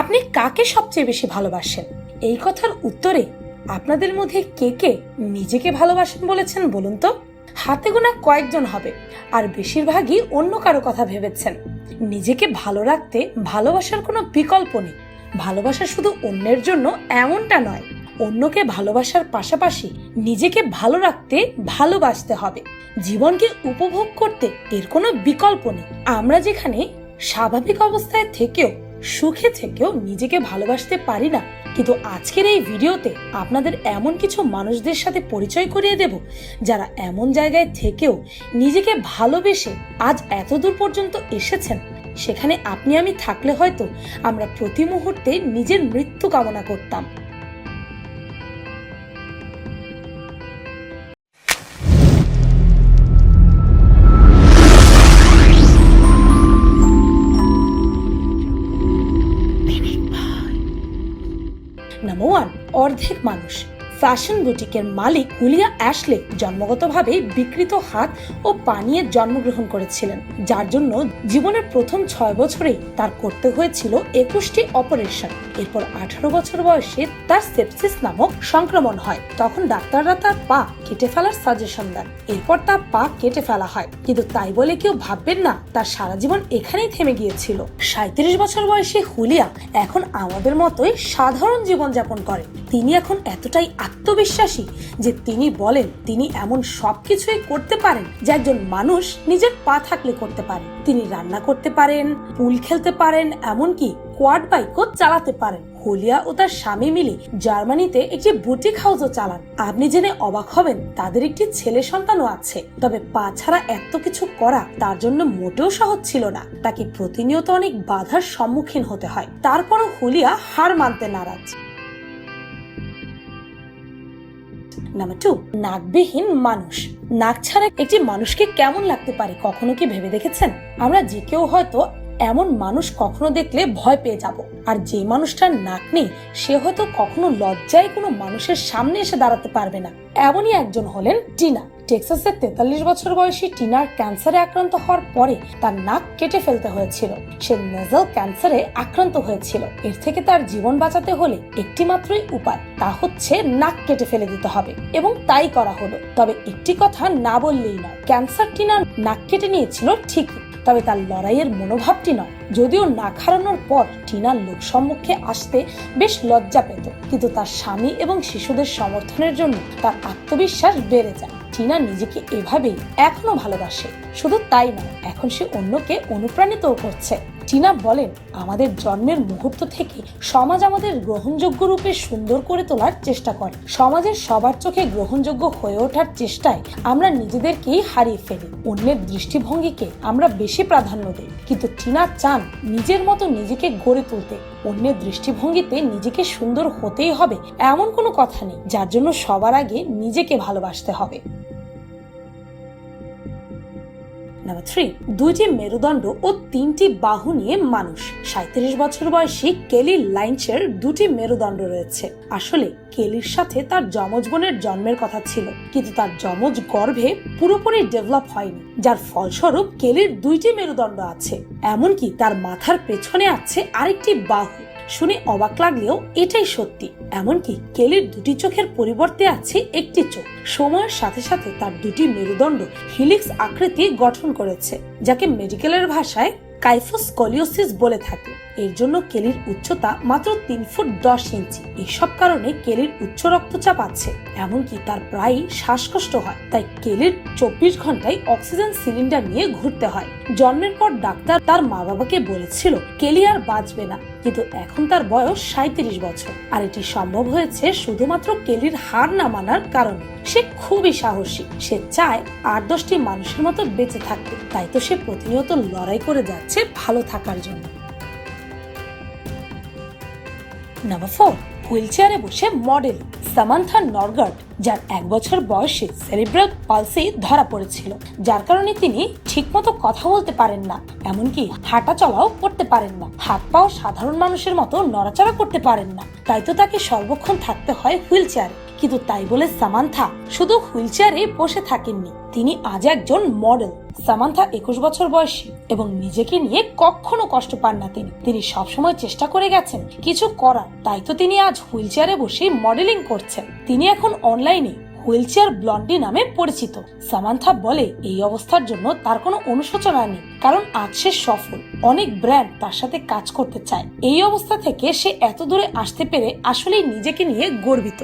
আপনি কাকে সবচেয়ে বেশি ভালোবাসেন? এই কথার উত্তরে আপনাদের মধ্যে কে কে নিজেকে ভালোবাসেন বলেছেন বলুন তো? হাতে গোনা কয়েকজন হবে, আর বেশিরভাগই অন্য কারও কথা ভেবেছেন। নিজেকে ভালো রাখতে ভালোবাসার কোনো বিকল্প নেই। ভালোবাসা শুধু অন্যের জন্য এমনটা নয়, অন্যকে ভালোবাসার পাশাপাশি নিজেকে ভালো রাখতে ভালোবাসতে হবে। জীবনকে উপভোগ করতে এর কোনো বিকল্প নেই। আমরা যেখানে স্বাভাবিক অবস্থায় থেকেও সুখে থেকেও নিজেকে ভালোবাসতে পারি না। কিন্তু আজকের এই ভিডিওতে আপনাদের এমন কিছু মানুষদের সাথে পরিচয় করিয়ে দেব, যারা এমন জায়গায় থেকেও নিজেকে ভালোবেসে আজ এত দূর পর্যন্ত এসেছেন। সেখানে আপনি আমি থাকলে হয়তো আমরা প্রতি মুহূর্তে নিজের মৃত্যু কামনা করতাম। অর্ধেক মানুষ। ফ্যাশন বুটিকের মালিক হুলিয়া অ্যাশলে জন্মগতভাবে বিকৃত হাত ও পা নিয়ে জন্মগ্রহণ করেছিলেন, যার জন্য জীবনের প্রথম ছয় বছরেই তার করতে হয়েছিল একুশটি অপারেশন। এরপর আঠারো বছর বয়সে তার সেপসিস নামক সংক্রমণ হয়। তখন ডাক্তাররা তার পা কেটে ফেলার সাজেশন দেন। এরপর তার পা কেটে ফেলা হয়। কিন্তু তাই বলে কেউ ভাববেন না, তার সারা জীবন এখানেই থেমে গিয়েছিল। সাঁত্রিশ বছর বয়সে হুলিয়া এখন আমাদের মতোই সাধারণ জীবন যাপন করেন তিনি এখন এতটাই আত্মবিশ্বাসী যে তিনি বলেন তিনি এমন সবকিছুই করতে পারেন যা একজন মানুষ নিজের পা থাকলে করতে পারে। তিনি রান্না করতে পারেন, পুল খেলতে পারেন, এমনকি কোয়াড বাইকও চালাতে পারেন। হোলিয়া ও তার স্বামী মিলে জার্মানিতে একটি বুটিক হাউসও চালান। আপনি জেনে অবাক হবেন, তাদের একটি ছেলে সন্তানও আছে। তবে পা ছাড়া এত কিছু করা তার জন্য মোটেও সহজ ছিল না। তাকে প্রতিনিয়ত অনেক বাধার সম্মুখীন হতে হয়। তারপরও হুলিয়া হার মানতে নারাজ। নাম্বার টু নাকবিহীন মানুষ। নাক ছাড়া একটি মানুষকে কেমন লাগতে পারে, কখনো কি ভেবে দেখেছেন? আমরা যে কেউ হয়তো এমন মানুষ কখনো দেখলে ভয় পেয়ে যাব। আর যে মানুষটার নাক নেই, সে হয়তো কখনো লজ্জায় কোনো মানুষের সামনে এসে দাঁড়াতে পারবে না। এমনই একজন হলেন টিনা। টেক্সাসের তেতাল্লিশ বছর বয়সী টিনার ক্যান্সারে আক্রান্ত হওয়ার পরে তার নাক কেটে ফেলতে হয়েছিল। সে নেজাল ক্যান্সারে আক্রান্ত হয়েছিল। এর থেকে তার জীবন বাঁচাতে হলে একটি মাত্রই উপায়, তা হচ্ছে নাক কেটে ফেলে দিতে হবে। এবং তাই করা হলো। তবে একটি কথা না বললেই নয়, ক্যান্সার টিনার নাক কেটে নিয়েছিল ঠিকই তবে তার লড়াইয়ের মনোভাবটি নয়। যদিও না খারানোর পর টিনার লোক সম্মুখে আসতে বেশ লজ্জা পেত, কিন্তু তার স্বামী এবং শিশুদের সমর্থনের জন্য তার আত্মবিশ্বাস বেড়ে যায়। টিনা নিজেকে এভাবেই এখনও ভালোবাসে। শুধু তাই নয়, এখন সে অন্যকে অনুপ্রাণিতও করছে। টিনা বলেন, আমাদের জন্মের মুহূর্ত থেকে সমাজ আমাদের গ্রহণযোগ্য রূপে সুন্দর করে তোলার চেষ্টা করে। সমাজের সবার চোখে গ্রহণযোগ্য হয়ে ওঠার চেষ্টায় আমরা নিজেদেরকেই হারিয়ে ফেলি। অন্যের দৃষ্টিভঙ্গিকে আমরা বেশি প্রাধান্য দিই। কিন্তু টিনা চান নিজের মতো নিজেকে গড়ে তুলতে। অন্যের দৃষ্টিভঙ্গিতে নিজেকে সুন্দর হতেই হবে এমন কোনো কথা নেই। যার জন্য সবার আগে নিজেকে ভালোবাসতে হবে। নাম্বার থ্রি দুইটি মেরুদণ্ড ও তিনটি বাহু নিয়ে মানুষ। সাঁত্রিশ বছর বয়সী কেলি লাইন্সের দুটি মেরুদণ্ড রয়েছে। আসলে কেলির সাথে তার যমজ বোনের জন্মের কথা ছিল, কিন্তু তার যমজ গর্ভে পুরোপুরি ডেভেলপ হয়নি, যার ফলস্বরূপ কেলির দুইটি মেরুদণ্ড আছে। এমনকি তার মাথার পেছনে আছে আরেকটি বাহু। শুনে অবাক লাগলেও এটাই সত্যি। এমনকি কেলির দুটি চোখের পরিবর্তে আছে একটি চোখ। সময়ের সাথে সাথে তার দুটি মেরুদণ্ড হিলিক্স আকৃতি গঠন করেছে, যাকে মেডিকেলের ভাষায় কাইফোস্কলিওসিস বলে থাকে। এর জন্য কেলির উচ্চতা মাত্র তিন ফুট দশ ইঞ্চি। এসব কারণে কেলির উচ্চ রক্তচাপ আছে, এমনকি তার প্রায় শ্বাসকষ্ট হয়। তাই কেলির চব্বিশ ঘন্টায় অক্সিজেন সিলিন্ডার নিয়ে ঘুরতে হয়। জন্মের পর ডাক্তার তার মা বাবাকে বলেছিল, কেলি আর বাঁচবে না। কিন্তু এখন তার বয়স সাঁত্রিশ বছর। আর এটি সম্ভব হয়েছে শুধুমাত্র কেলির হার না মানার কারণে। সে খুবই সাহসী। সে চায় আট দশটি মানুষের মতো বেঁচে থাকতে। তাই তো সে প্রতিনিয়ত লড়াই করে যাচ্ছে ভালো থাকার জন্য। নাম্বার ফোর হুইল চেয়ারে বসে মডেল। সামান্থা নরগার্ড যার এক বছর বয়সে সেরিব্রাল পালসি ধরা পড়েছিল। যার কারণে তিনি ঠিকমতো কথা বলতে পারেন না, এমনকি হাঁটা চলাও করতে পারেন না। হাত পাও সাধারণ মানুষের মতো নড়াচড়া করতে পারেন না। তাই তো তাকে সর্বক্ষণ থাকতে হয় হুইল চেয়ারে। কিন্তু তাই বলে সামান্থা শুধু হুইলচেয়ারে বসে থাকেননি। তিনি আজ একজন মডেল। সামান্থা একুশ বছর বয়সী এবং নিজেকে নিয়ে কখনো কষ্ট পান না তিনি। তিনি সবসময় চেষ্টা করে গেছেন কিছু করার। তাই তো তিনি আজ হুইল চেয়ারে বসে মডেলিং করছেন। তিনি এখন অনলাইনে হুইলচেয়ার ব্লন্ডি নামে পরিচিত। সামান্থা বলে এই অবস্থার জন্য তার কোনো অনুশোচনা নেই, কারণ আজ সে সফল। অনেক ব্র্যান্ড তার সাথে কাজ করতে চায়। এই অবস্থা থেকে সে এত দূরে আসতে পেরে আসলেই নিজেকে নিয়ে গর্বিত।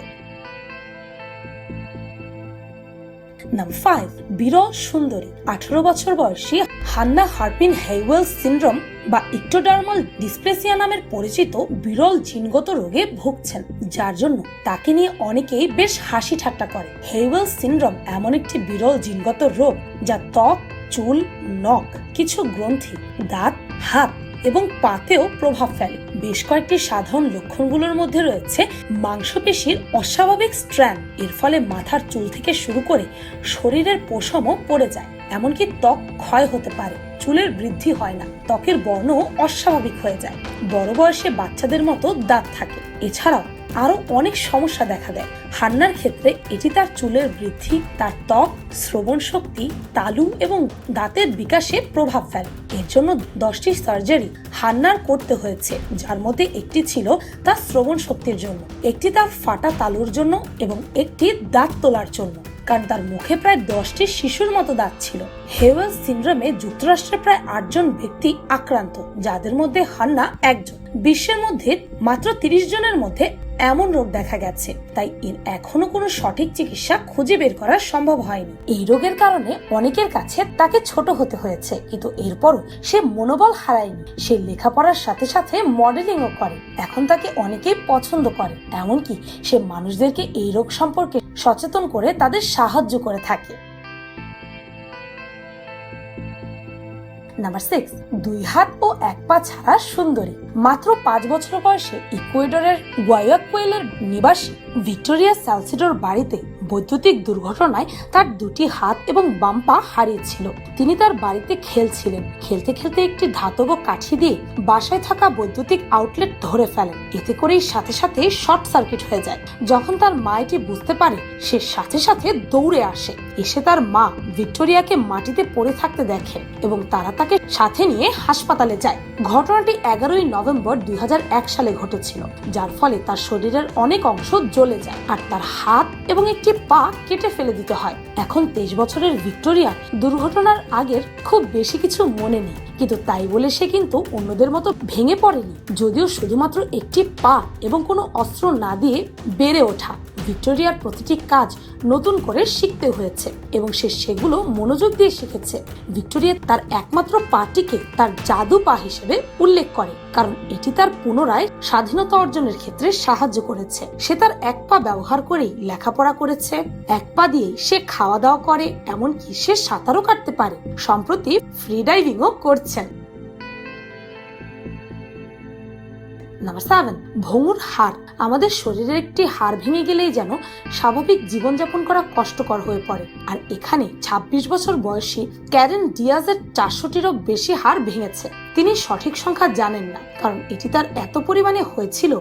নাম্বার ফাইভ বিরল সুন্দরী। আঠারো বছর বয়সী হান্না হার্পিন হেইওয়েল সিন্ড্রোম বা ইক্টোডার্মাল ডিসপ্লেসিয়া নামের পরিচিত বিরল জিনগত রোগে ভুগছেন, যার জন্য তাকে নিয়ে অনেকেই বেশ হাসি ঠাট্টা করে। হেইওয়েল সিন্ড্রোম এমন একটি বিরল জিনগত রোগ যা ত্বক, চুল, নখ, কিছু গ্রন্থি, দাঁত, হাত এবং পাতেও প্রভাব ফেলে। বেশ কয়েকটি সাধারণ লক্ষণগুলোর মধ্যে রয়েছে মাংসপেশির অস্বাভাবিক স্ট্র্যান এর ফলে মাথার চুল থেকে শুরু করে শরীরের পোষমও পড়ে যায়। এমনকি ত্বক ক্ষয় হতে পারে। চুলের বৃদ্ধি হয় না। ত্বকের বর্ণও অস্বাভাবিক হয়ে যায়। বড় বয়সে বাচ্চাদের মতো দাঁত থাকে। এছাড়াও আরও অনেক সমস্যা দেখা দেয়। হান্নার ক্ষেত্রে এটি তার চুলের বৃদ্ধি, তার ত্বক, শ্রবণ শক্তি, তালু এবং দাঁতের বিকাশে প্রভাব ফেলে। এর জন্য দশটি সার্জারি হান্নার করতে হয়েছে, যার মধ্যে একটি ছিল তার শ্রবণ শক্তির জন্য, একটি তার ফাটা তালুর জন্য এবং একটি দাঁত তোলার জন্য। কারণ তার মুখে প্রায় দশটি শিশুর মতো দাঁত ছিল। হেওয়েল সিন্ড্রোমে যুক্তরাষ্ট্রে প্রায় আটজন ব্যক্তি আক্রান্ত, যাদের মধ্যে হান্না একজন। বিশ্বের মধ্যে মাত্র তিরিশ জনের মধ্যে এমন রোগ দেখা গেছে, তাই এর এখনও কোনো সঠিক চিকিৎসা খুঁজে বের করা সম্ভব হয়নি। এই রোগের কারণে অনেকের কাছে তাকে ছোট হতে হয়েছে, কিন্তু এরপরও সে মনোবল হারায়নি। সে লেখাপড়ার সাথে সাথে মডেলিংও করে, এখন তাকে অনেকেই পছন্দ করে। এমনকি সে মানুষদেরকে এই রোগ সম্পর্কে সচেতন করে তাদের সাহায্য করে থাকে। নাম্বার সিক্স দুই হাত ও এক পা ছাড়া সুন্দরী। মাত্র পাঁচ বছর বয়সে ইকুয়েডরের গুয়াকুয়েলের নিবাসী ভিক্টোরিয়া স্যালসিডোর বাড়িতে বৈদ্যুতিক দুর্ঘটনায় তার দুটি হাত এবং বাম পা হারিয়েছিল। তিনি তার বাড়িতে খেলছিলেন। খেলতে খেলতে একটি ধাতব কাঠি দিয়ে বাসায় থাকা বৈদ্যুতিক আউটলেট ধরে ফেলেন। এতে করেই সাথে সাথে শর্ট সার্কিট হয়ে যায়। যখন তার মা এটি বুঝতে পারে, সে সাথে সাথে দৌড়ে আসে। এসে তার মা ভিক্টোরিয়াকে মাটিতে পড়ে থাকতে দেখেন এবং তারা তাকে সাথে নিয়ে হাসপাতালে যায়। ঘটনাটি এগারোই নভেম্বর দুই সালে ঘটেছিল, যার ফলে তার শরীরের অনেক অংশ জ্বলে যায় আর তার হাত এবং একটি পা কেটে ফেলে দিতে হয়। এখন তেইশ বছরের ভিক্টোরিয়া দুর্ঘটনার আগের খুব বেশি কিছু মনে নেই, কিন্তু তাই বলে সে কিন্তু অন্যদের মতো ভেঙে পড়েনি, যদিও শুধুমাত্র একটি পা এবং কোনো অস্ত্র না দিয়ে বেড়ে ওঠা। ভিক্টোরিয়ার প্রতিটি কাজ নতুন করে শিখতে হয়েছে এবং সে সেগুলো মনোযোগ দিয়ে শিখেছে। ভিক্টোরিয়া তার একমাত্র পাটিকে তার জাদু পা হিসেবে উল্লেখ করে, কারণ এটি তার পুনরায় স্বাধীনতা অর্জনের ক্ষেত্রে সাহায্য করেছে। সে তার এক পা ব্যবহার করেই লেখাপড়া করেছে, এক পা দিয়েই সে খাওয়া দাওয়া করে, এমনকি সে সাঁতারও কাটতে পারে, সম্প্রতি ফ্রি ডাইভিংও করছেন। নাম্বার সেভেন ভঙ্গুর হাড় আমাদের শরীরের একটি হাড় ভেঙে গেলেই যেন স্বাভাবিক জীবনযাপন করা কষ্টকর হয়ে পড়ে। আর এখানে ২৬ বছর বয়সী ক্যারেন ডিয়াজের চারশোটিরও বেশি হাড় ভেঙেছে। তিনি সঠিক সংখ্যা জানেন না, কারণ এটি তার এত পরিমাণে হয়েছিল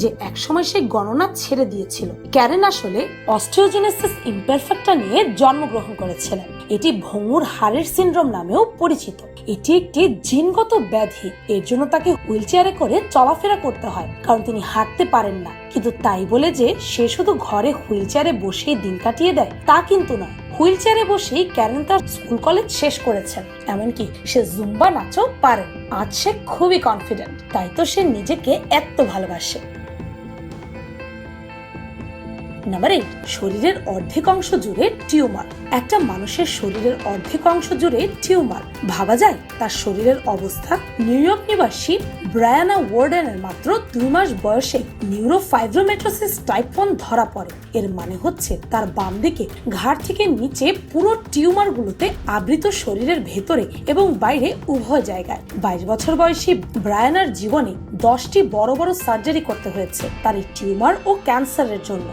যে একসময় সে গণনা ছেড়ে দিয়েছিল। ক্যারেন আসলে অস্ট্রিওজেনেসিস ইমপারফেক্টা নিয়ে জন্মগ্রহণ করেছিলেন। এটি ভঙ্গুর হাড়ের সিন্ড্রোম নামেও পরিচিত। এটি একটি জিনগত ব্যাধি। এর জন্য তাকে হুইল চেয়ারে করে চলাফেরা করতে হয়, কারণ তিনি হাঁটতে পারেন না। কিন্তু তাই বলে যে, সে শুধু ঘরে হুইল চেয়ারে বসেই দিন কাটিয়ে দেয়, তা কিন্তু নয়। হুইল চেয়ারে বসেই ক্যারেন তার স্কুল কলেজ শেষ করেছেন এমনকি সে জুম্বা নাচও পারেন আজ সে খুবই কনফিডেন্ট। তাই তো সে নিজেকে এত ভালোবাসে। নাম্বার এইট শরীরের অর্ধেক অংশ জুড়ে টিউমার। একটা মানুষের শরীরের অর্ধেক অংশ জুড়ে টিউমার। ভাবা যায় তার শরীরের অবস্থা। নিউ ইয়র্ক নিবাসী ব্রায়ানা ওয়ার্ডেনের মাত্র দুই মাস বয়সে নিউরোফাইব্রোমেট্রোসিস টাইপ ওয়ান ধরা পড়ে। এর মানে হচ্ছে তার বাম দিকে ঘাড় থেকে নিচে পুরো টিউমার গুলোতে আবৃত শরীরের ভেতরে এবং বাইরে উভয় জায়গায়। বাইশ বছর বয়সী ব্রায়ানার জীবনে দশটি বড় বড় সার্জারি করতে হয়েছে। তার এই টিউমার ও ক্যান্সারের জন্য।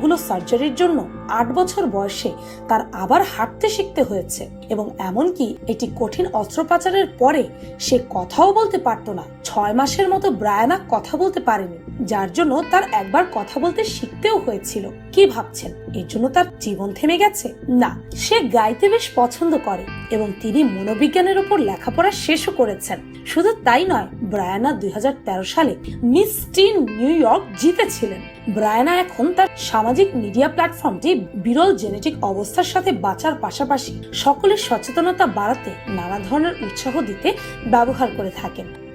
এতগুলো সার্জারির জন্য আট বছর বয়সে তার আবার হাঁটতে শিখতে হয়েছে এবং এমনকি এটি কঠিন অস্ত্রোপচারের পরে সে কথাও বলতে পারত না। ছয় মাসের মতো ব্রায়ানা কথা বলতে পারেনি। যার জন্য তার একবার কথা বলতে শিখতেও হয়েছিল। কি ভাবছেন? এর জন্য তার জীবন থেমে গেছে? না, সে গাইতে বেশ পছন্দ করে এবং তিনি মনোবিজ্ঞানের উপর লেখাপড়া শেষও করেছেন। শুধু তাই নয়, ব্রায়ানা দুই হাজার তেরো সালে মিস টিন নিউ ইয়র্ক জিতেছিলেন। ব্রায়ানা এখন তার সামাজিক মিডিয়া প্ল্যাটফর্মটি বিরল জেনেটিক অবস্থার সাথে বাঁচার পাশাপাশি সকলের সচেতনতা বাড়াতে নানা ধরনের উৎসাহ দিতে ব্যবহার করে থাকেন।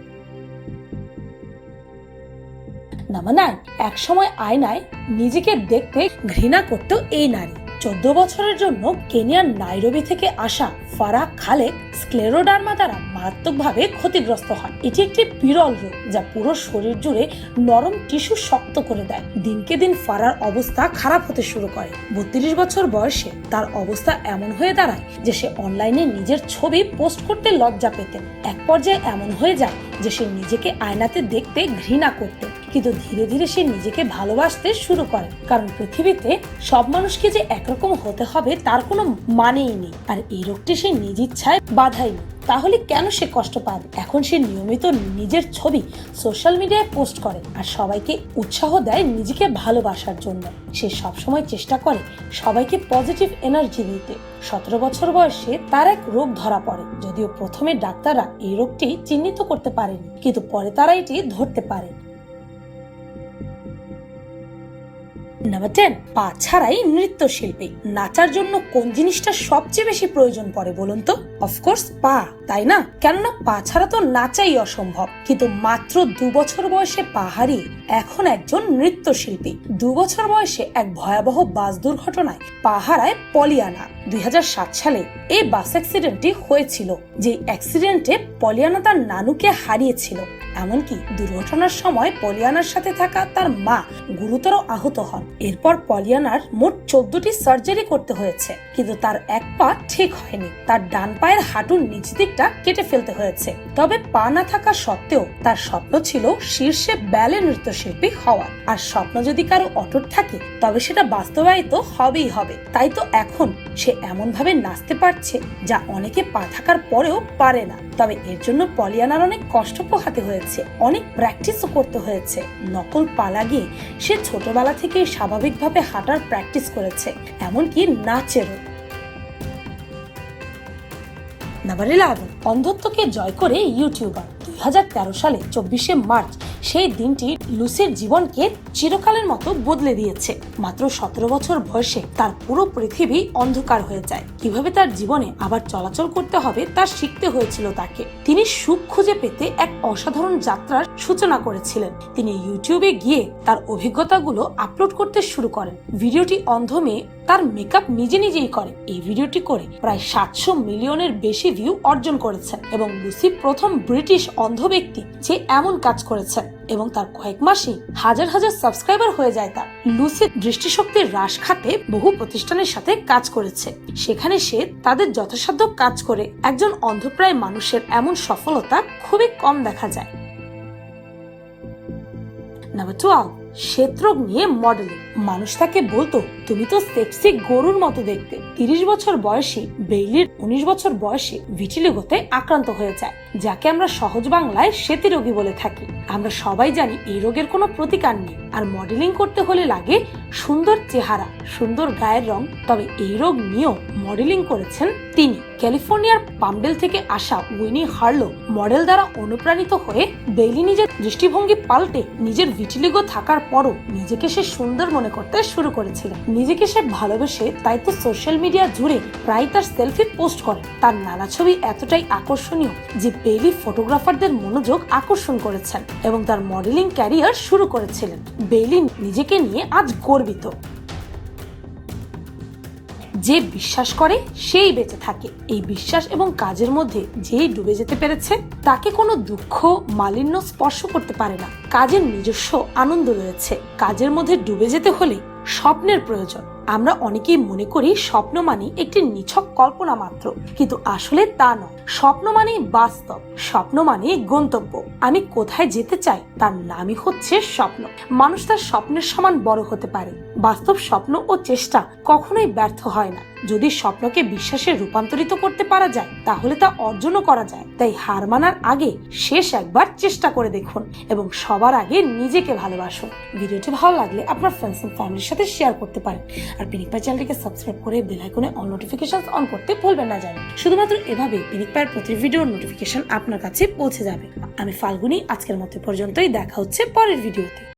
নাম্বার নাইন এক সময় আয়নায় নিজেকে দেখতে ঘৃণা করত এই নারী। চোদ্দ বছরের জন্য কেনিয়ার নাইরোবি থেকে আসা ফারা খালেক স্ক্লেরোডার্মা দ্বারা মারাত্মকভাবে ক্ষতিগ্রস্ত হন এটি একটি বিরল রোগ যা পুরো শরীর জুড়ে নরম টিস্যু শক্ত করে দেয়। দিনকে দিন ফারার অবস্থা খারাপ হতে শুরু করে। বত্রিশ বছর বয়সে তার অবস্থা এমন হয়ে দাঁড়ায় যে সে অনলাইনে নিজের ছবি পোস্ট করতে লজ্জা পেতেন। এক পর্যায়ে এমন হয়ে যায় যে সে নিজেকে আয়নাতে দেখতে ঘৃণা করতেন। কিন্তু ধীরে ধীরে সে নিজেকে ভালোবাসতে শুরু করে। কারণ পৃথিবীতে সব মানুষকে যে একরকম হতে হবে তার কোনো মানেই নেই। আর এই রোগটি সে নিজ ইচ্ছায় বাধাইনি তাহলে কেন সে কষ্ট পাবে এখন সে নিয়মিত নিজের ছবি সোশ্যাল মিডিয়ায় পোস্ট করে আর সবাইকে উৎসাহ দেয় নিজেকে ভালোবাসার জন্য। সে সবসময় চেষ্টা করে সবাইকে পজিটিভ এনার্জি দিতে। সতেরো বছর বয়সে তার এক রোগ ধরা পড়ে। যদিও প্রথমে ডাক্তাররা এই রোগটি চিহ্নিত করতে পারেনি, কিন্তু পরে তারা এটি ধরতে পারে নাম্বার টেন পা ছাড়াই নৃত্যশিল্পী। নাচার জন্য কোন জিনিসটা সবচেয়ে বেশি প্রয়োজন পড়ে বলুন তো? অফকোর্স পা, তাই না? কেননা পা ছাড়া তো নাচাই অসম্ভব। কিন্তু মাত্র দু বছর বয়সে পাহাড়ি এখন একজন নৃত্যশিল্পী। দু বছর বয়সে এক ভয়াবহ বাস দুর্ঘটনায় পা হারায় পলিয়ানা। দুই সালে এই বাস অ্যাক্সিডেন্টটি হয়েছিল, যে অ্যাক্সিডেন্টে পলিয়ানা তার নানুকে হারিয়েছিল। এমনকি দুর্ঘটনার সময় পলিয়ানার সাথে থাকা তার মা গুরুতর আহত হন। এরপর পলিয়ানার মোট চোদ্দটি সার্জারি করতে হয়েছে। কিন্তু তার এক পা ঠিক হয়নি। তার ডান পায়ের হাঁটুর নিচ দিকটা কেটে ফেলতে হয়েছে। তবে পা না থাকা সত্ত্বেও তার স্বপ্ন ছিল শীর্ষে ব্যালে নৃত্যশিল্পী হওয়া। আর স্বপ্ন যদি কারও অটুট থাকে, তবে সেটা বাস্তবায়িত হবেই হবে। তাই তো এখন সে এমন ভাবে নাচতে পারছে যা অনেকে পা থাকার পরেও পারে না। তবে এর জন্য পলিয়ানার অনেক কষ্ট পোহাতে হয়েছে, অনেক প্র্যাকটিসও করতে হয়েছে। নকল পা লাগিয়ে সে ছোটবেলা থেকে স্বাভাবিকভাবে হাঁটার প্র্যাকটিস করেছে, এমনকি নাচেরও। নাম্বার ইলেভেন অন্ধত্বকে জয় করে ইউটিউবার। দুই সালে চব্বিশে মার্চ সেই দিনটি লুসির জীবনকে চিরকালের মতো বদলে দিয়েছে। মাত্র সতেরো বছর বয়সে তার পুরো পৃথিবী অন্ধকার হয়ে যায়। কীভাবে তার জীবনে আবার চলাচল করতে হবে তা শিখতে হয়েছিল তাকে। তিনি সুখ খুঁজে পেতে এক অসাধারণ যাত্রার সূচনা করেছিলেন। তিনি ইউটিউবে গিয়ে তার অভিজ্ঞতাগুলো আপলোড করতে শুরু করেন। ভিডিওটি অন্ধ মেয়ে তার মেকআপ নিজে নিজেই করে। এই ভিডিওটি করে প্রায় সাতশো মিলিয়নের বেশি ভিউ অর্জন করেছেন এবং লুসি প্রথম ব্রিটিশ অন্ধ ব্যক্তি যে এমন কাজ করেছেন এবং তার কয়েক মাসেই হাজার হাজার সাবস্ক্রাইবার হয়ে যায় তার। লুসি দৃষ্টিশক্তির হ্রাস খাতে বহু প্রতিষ্ঠানের সাথে কাজ করেছে। সেখানে সে তাদের যথাসাধ্য কাজ করে একজন অন্ধপ্রায় মানুষের এমন সফলতা খুবই কম দেখা যায়। নাম্বার টুয়েলভ শ্বেতরোগ নিয়ে মডেলিং মানুষ তাকে বলতো, তুমি তো সেক্সি গরুর মতো দেখতে। তিরিশ বছর বয়সী বেইলির উনিশ বছর বয়সে ভিটিলিগোতে আক্রান্ত হয়ে যায়, যাকে আমরা সহজ বাংলায় শ্বেতি রোগী বলে থাকি। আমরা সবাই জানি এই রোগের কোনো প্রতিকার নেই, আর মডেলিং করতে হলে লাগে সুন্দর চেহারা, সুন্দর গায়ের রং। তবে এই রোগ নিয়েও মডেলিং করেছেন তিনি। ক্যালিফোর্নিয়ার পামডেল থেকে আসা উইনি হার্লো মডেল দ্বারা অনুপ্রাণিত হয়ে বেইলি নিজের দৃষ্টিভঙ্গি পাল্টে নিজের ভিটিলিগো থাকার পরও নিজেকে সে সুন্দর মনে করতে শুরু করেছিলেন। নিজেকে সে ভালোবেসে তাই তো সোশ্যাল মিডিয়া জুড়ে প্রায় তার সেলফি পোস্ট করে। তার নানা ছবি এতটাই আকর্ষণীয় যে বেইলি ফটোগ্রাফারদের মনোযোগ আকর্ষণ করেছেন এবং তার মডেলিং ক্যারিয়ার শুরু করেছিলেন। বেইলি নিজেকে নিয়ে আজ গর্বিত। যে বিশ্বাস করে, সেই বেঁচে থাকে। এই বিশ্বাস এবং কাজের মধ্যে যেই ডুবে যেতে পেরেছে, তাকে কোনো দুঃখ, মালিন্য স্পর্শ করতে পারে না। কাজের নিজস্ব আনন্দ রয়েছে। কাজের মধ্যে ডুবে যেতে হলে স্বপ্নের প্রয়োজন। আমরা অনেকেই মনে করি স্বপ্ন মানে একটি নিছক কল্পনা মাত্র। কিন্তু আসলে তা নয়। স্বপ্ন মানে বাস্তব স্বপ্ন মানে গন্তব্য। আমি কোথায় যেতে চাই তার নামই হচ্ছে স্বপ্ন। মানুষ তার স্বপ্নের সমান বড় হতে পারে। বাস্তব স্বপ্ন ও চেষ্টা কখনোই ব্যর্থ হয় না। যদি স্বপ্নকে বিশ্বাসে রূপান্তরিত করতে পারা যায়, তাহলে তা অর্জনও করা যায়। তাই হার মানার আগে শেষ একবার চেষ্টা করে দেখুন এবং সবার আগে নিজেকে ভালোবাসুন। ভিডিওটি ভালো লাগলে আপনার ফ্রেন্ডস এন্ড ফ্যামিলির সাথে শেয়ার করতে পারেন। আর পিনিক পাই চ্যানেলটিকে সাবস্ক্রাইব করে বেল আইকনে অল নোটিফিকেশন অন করতে ভুলবেন না জানেন। শুধুমাত্র এভাবে পিনিক পায়ের প্রতি ভিডিওর নোটিফিকেশন আপনার কাছে পৌঁছে যাবে। আমি ফাল্গুনি, আজকের মতো পর্যন্তই। দেখা হচ্ছে পরের ভিডিওতে